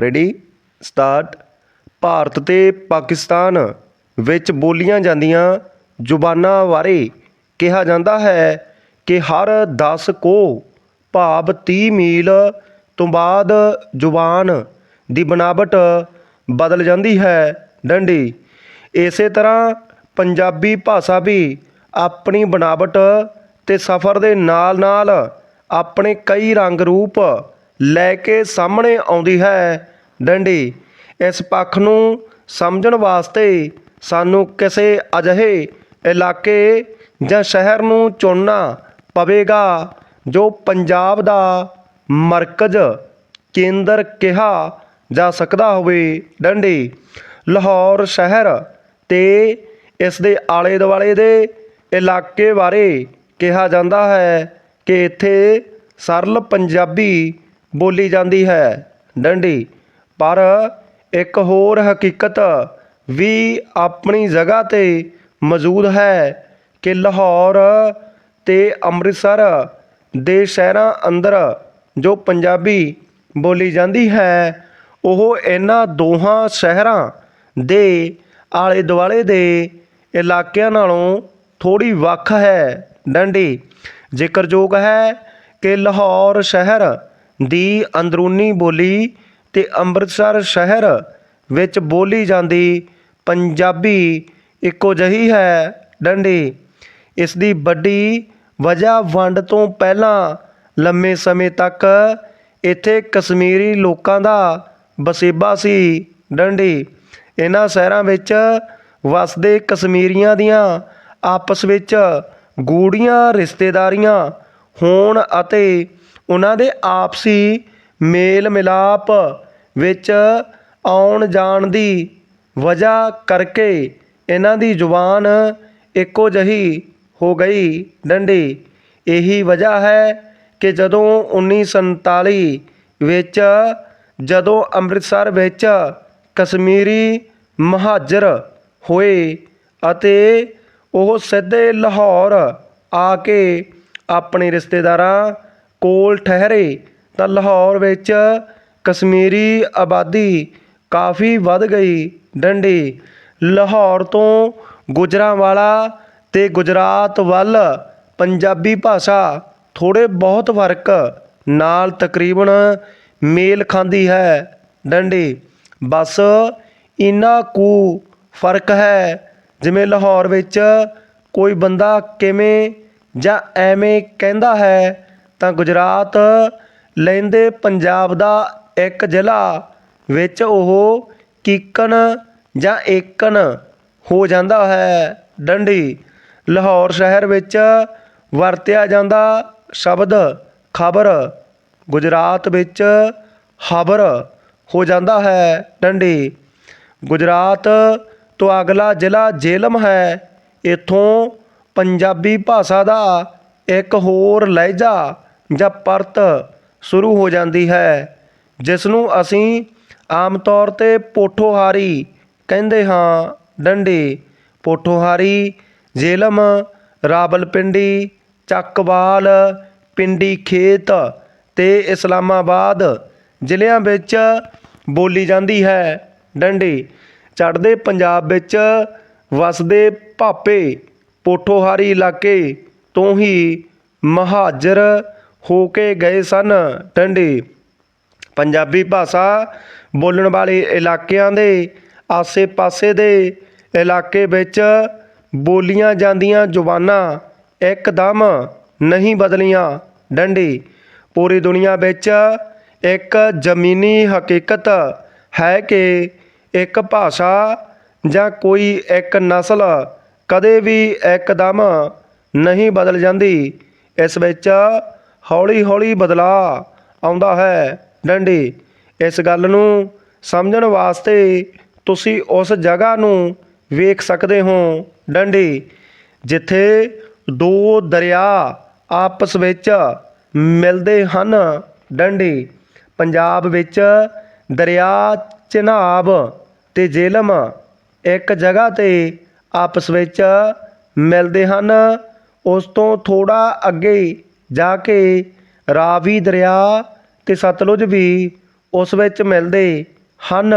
Ready start Bharat ਅਤੇ ਪਾਕਿਸਤਾਨ ਵਿੱਚ ਬੋਲੀਆਂ ਜਾਂਦੀਆਂ ਜ਼ੁਬਾਨਾਂ ਬਾਰੇ ਕਿਹਾ ਜਾਂਦਾ ਹੈ ਕਿ ਹਰ ਦਸ ਕੋਹ ਭਾਵ ਤੀਹ ਮੀਲ ਤੋਂ ਬਾਅਦ ਜ਼ੁਬਾਨ ਦੀ ਬਣਾਵਟ ਬਦਲ ਜਾਂਦੀ ਹੈ। ਡੰਡੀ, ਇਸੇ ਤਰ੍ਹਾਂ ਪੰਜਾਬੀ ਭਾਸ਼ਾ ਵੀ ਆਪਣੀ ਬਣਾਵਟ ਅਤੇ ਸਫ਼ਰ ਦੇ ਨਾਲ-ਨਾਲ ਆਪਣੇ ਕਈ ਰੰਗ ਰੂਪ ਲੈ ਕੇ ਸਾਹਮਣੇ ਆਉਂਦੀ ਹੈ। ਡੰਡੀ, ਇਸ ਪੱਖ ਨੂੰ ਸਮਝਣ ਵਾਸਤੇ ਸਾਨੂੰ ਕਿਸੇ ਅਜਿਹੇ ਇਲਾਕੇ ਜਾਂ ਸ਼ਹਿਰ ਨੂੰ ਚੁਣਨਾ ਪਵੇਗਾ ਜੋ ਪੰਜਾਬ ਦਾ ਮਰਕਜ਼ ਕੇਂਦਰ ਕਿਹਾ ਜਾ ਸਕਦਾ ਹੋਵੇ। ਡੰਡੀ, ਲਾਹੌਰ ਸ਼ਹਿਰ ਤੇ ਇਸ ਦੇ ਆਲੇ ਦੁਆਲੇ ਦੇ ਇਲਾਕੇ ਬਾਰੇ ਕਿਹਾ ਜਾਂਦਾ ਹੈ ਕਿ ਇੱਥੇ ਸਰਲ ਪੰਜਾਬੀ ਬੋਲੀ ਜਾਂਦੀ ਹੈ ਡੰਡੀ। ਪਰ ਇੱਕ ਹੋਰ ਹਕੀਕਤ ਵੀ ਆਪਣੀ ਜਗ੍ਹਾ ਤੇ ਮੌਜੂਦ ਹੈ ਕਿ ਲਾਹੌਰ ਅਤੇ ਅੰਮ੍ਰਿਤਸਰ ਦੇ ਸ਼ਹਿਰਾਂ ਅੰਦਰ ਜੋ ਪੰਜਾਬੀ ਬੋਲੀ ਜਾਂਦੀ ਹੈ, ਉਹ ਇਹਨਾਂ ਦੋਹਾਂ ਸ਼ਹਿਰਾਂ ਦੇ ਆਲੇ ਦੁਆਲੇ ਦੇ ਇਲਾਕਿਆਂ ਨਾਲੋਂ ਥੋੜੀ ਵੱਖ ਹੈ। ਡੰਡੀ, ਜ਼ਿਕਰਯੋਗ ਹੈ ਕਿ ਲਾਹੌਰ ਸ਼ਹਿਰ ਦੀ ਅੰਦਰੂਨੀ ਬੋਲੀ ਅਤੇ ਅੰਮ੍ਰਿਤਸਰ ਸ਼ਹਿਰ ਵਿੱਚ ਬੋਲੀ ਜਾਂਦੀ ਪੰਜਾਬੀ ਇੱਕੋ ਜਿਹੀ ਹੈ ਡੰਡੀ। ਇਸ ਦੀ ਵੱਡੀ ਵਜ੍ਹਾ ਵੰਡ ਤੋਂ ਪਹਿਲਾਂ ਲੰਮੇ ਸਮੇਂ ਤੱਕ ਇੱਥੇ ਕਸ਼ਮੀਰੀ ਲੋਕਾਂ ਦਾ ਵਸੇਬਾ ਸੀ ਡੰਡੀ। ਇਹਨਾਂ ਸ਼ਹਿਰਾਂ ਵਿੱਚ ਵਸਦੇ ਕਸ਼ਮੀਰੀਆਂ ਦੀਆਂ ਆਪਸ ਵਿੱਚ ਗੂੜੀਆਂ ਰਿਸ਼ਤੇਦਾਰੀਆਂ ਹੋਣ ਅਤੇ ਉਹਨਾਂ ਦੇ ਆਪਸੀ ਮੇਲ ਮਿਲਾਪ ਵਿੱਚ ਆਉਣ ਜਾਣ ਦੀ ਵਜ੍ਹਾ ਕਰਕੇ ਇਹਨਾਂ ਦੀ ਜ਼ੁਬਾਨ ਇੱਕੋ ਜਿਹੀ ਹੋ ਗਈ ਡੰਡੀ। ਇਹੀ ਵਜ੍ਹਾ ਹੈ ਕਿ ਜਦੋਂ 1947 ਵਿੱਚ, ਜਦੋਂ ਅੰਮ੍ਰਿਤਸਰ ਵਿੱਚ ਕਸ਼ਮੀਰੀ ਮਹਾਜਰ ਹੋਏ ਅਤੇ ਉਹ ਸਿੱਧੇ ਲਾਹੌਰ ਆ ਕੇ ਆਪਣੇ ਰਿਸ਼ਤੇਦਾਰਾਂ ਕੋਲ ਠਹਿਰੇ ਤਾਂ ਲਾਹੌਰ ਵਿੱਚ ਕਸ਼ਮੀਰੀ ਆਬਾਦੀ ਕਾਫੀ ਵੱਧ ਗਈ। ਡੰਡੀ, ਲਾਹੌਰ ਤੋਂ ਗੁਜਰਾਂਵਾਲਾ ਅਤੇ ਗੁਜਰਾਤ ਵੱਲ ਪੰਜਾਬੀ ਭਾਸ਼ਾ ਥੋੜ੍ਹੇ ਬਹੁਤ ਫ਼ਰਕ ਨਾਲ ਤਕਰੀਬਨ ਮੇਲ ਖਾਂਦੀ ਹੈ। ਡੰਡੀ, ਬਸ ਇੰਨਾ ਕੁ ਫ਼ਰਕ ਹੈ ਜਿਵੇਂ ਲਾਹੌਰ ਵਿੱਚ ਕੋਈ ਬੰਦਾ ਕਿਵੇਂ ਜਾਂ ਐਵੇਂ ਕਹਿੰਦਾ ਹੈ ਤਾਂ ਗੁਜਰਾਤ ਲੈਂਦੇ ਪੰਜਾਬ ਦਾ ਇੱਕ ਜ਼ਿਲ੍ਹਾ ਵਿੱਚ ਉਹ ਕੀਕਣ ਜਾਂ ਏਕਣ ਹੋ ਜਾਂਦਾ ਹੈ। ਡੰਡੀ, ਲਾਹੌਰ ਸ਼ਹਿਰ ਵਿੱਚ ਵਰਤਿਆ ਜਾਂਦਾ ਸ਼ਬਦ ਖਬਰ, ਗੁਜਰਾਤ ਵਿੱਚ ਹਬਰ ਹੋ ਜਾਂਦਾ ਹੈ। ਡੰਡੀ, ਗੁਜਰਾਤ ਤੋਂ ਅਗਲਾ ਜ਼ਿਲ੍ਹਾ ਜੇਲਮ ਹੈ। ਇੱਥੋਂ ਪੰਜਾਬੀ ਭਾਸ਼ਾ ਦਾ ਇੱਕ ਹੋਰ ਲਹਿਜਾ ਜਾਂ ਪਰਤ ਸ਼ੁਰੂ ਹੋ ਜਾਂਦੀ ਹੈ ਜਿਸ ਨੂੰ ਅਸੀਂ ਆਮ ਤੌਰ ਤੇ ਪੋਠੋਹਾਰੀ ਕਹਿੰਦੇ ਹਾਂ। ਡੰਡੀ, ਪੋਠੋਹਾਰੀ, ਜੇਲਮ, ਰਾਵਲਪਿੰਡੀ, ਚੱਕਵਾਲ, ਪਿੰਡੀ ਖੇਤ ਅਤੇ ਇਸਲਾਮਾਬਾਦ ਜ਼ਿਲ੍ਹਿਆਂ ਵਿੱਚ ਬੋਲੀ ਜਾਂਦੀ ਹੈ। ਡੰਡੀ, ਚੜ੍ਹਦੇ ਪੰਜਾਬ ਵਿੱਚ ਵਸਦੇ ਭਾਪੇ ਪੋਠੋਹਾਰੀ ਇਲਾਕੇ ਤੋਂ ਹੀ ਮਹਾਜਰ ਹੋ ਕੇ ਗਏ ਸਨ। ਡੰਡੀ ਪੰਜਾਬੀ ਭਾਸ਼ਾ ਬੋਲਣ ਵਾਲੇ ਇਲਾਕਿਆਂ ਦੇ ਆਸੇ-ਪਾਸੇ ਦੇ ਇਲਾਕੇ ਵਿੱਚ ਬੋਲੀਆਂ ਜਾਂਦੀਆਂ ਜ਼ੁਬਾਨਾਂ ਇੱਕਦਮ ਨਹੀਂ ਬਦਲੀਆਂ। ਡੰਡੀ, ਪੂਰੀ ਦੁਨੀਆ ਵਿੱਚ ਇੱਕ ਜ਼ਮੀਨੀ ਹਕੀਕਤ ਹੈ ਕਿ ਇੱਕ ਭਾਸ਼ਾ ਜਾਂ ਕੋਈ ਇੱਕ ਨਸਲ ਕਦੇ ਵੀ ਇੱਕਦਮ ਨਹੀਂ ਬਦਲ ਜਾਂਦੀ। ਇਸ ਵਿੱਚ ਹੌਲੀ-ਹੌਲੀ ਬਦਲਾਅ ਆਉਂਦਾ ਹੈ। ਡੰਡੀ, ਇਸ ਗੱਲ ਨੂੰ ਸਮਝਣ ਵਾਸਤੇ ਤੁਸੀਂ ਉਸ ਜਗ੍ਹਾ ਨੂੰ ਵੇਖ ਸਕਦੇ ਹੋ। ਡੰਡੀ, ਜਿੱਥੇ ਦੋ ਦਰਿਆ ਆਪਸ ਵਿੱਚ ਮਿਲਦੇ ਹਨ। ਡੰਡੀ, ਪੰਜਾਬ ਵਿੱਚ ਦਰਿਆ ਚਨਾਬ ਤੇ ਜੇਲਮ ਇੱਕ ਜਗ੍ਹਾ ਤੇ ਆਪਸ ਵਿੱਚ ਮਿਲਦੇ ਹਨ। ਉਸ ਤੋਂ ਥੋੜਾ ਅੱਗੇ ਜਾ ਕੇ ਰਾਵੀ ਦਰਿਆ ਅਤੇ ਸਤਲੁਜ ਵੀ ਉਸ ਵਿੱਚ ਮਿਲਦੇ ਹਨ।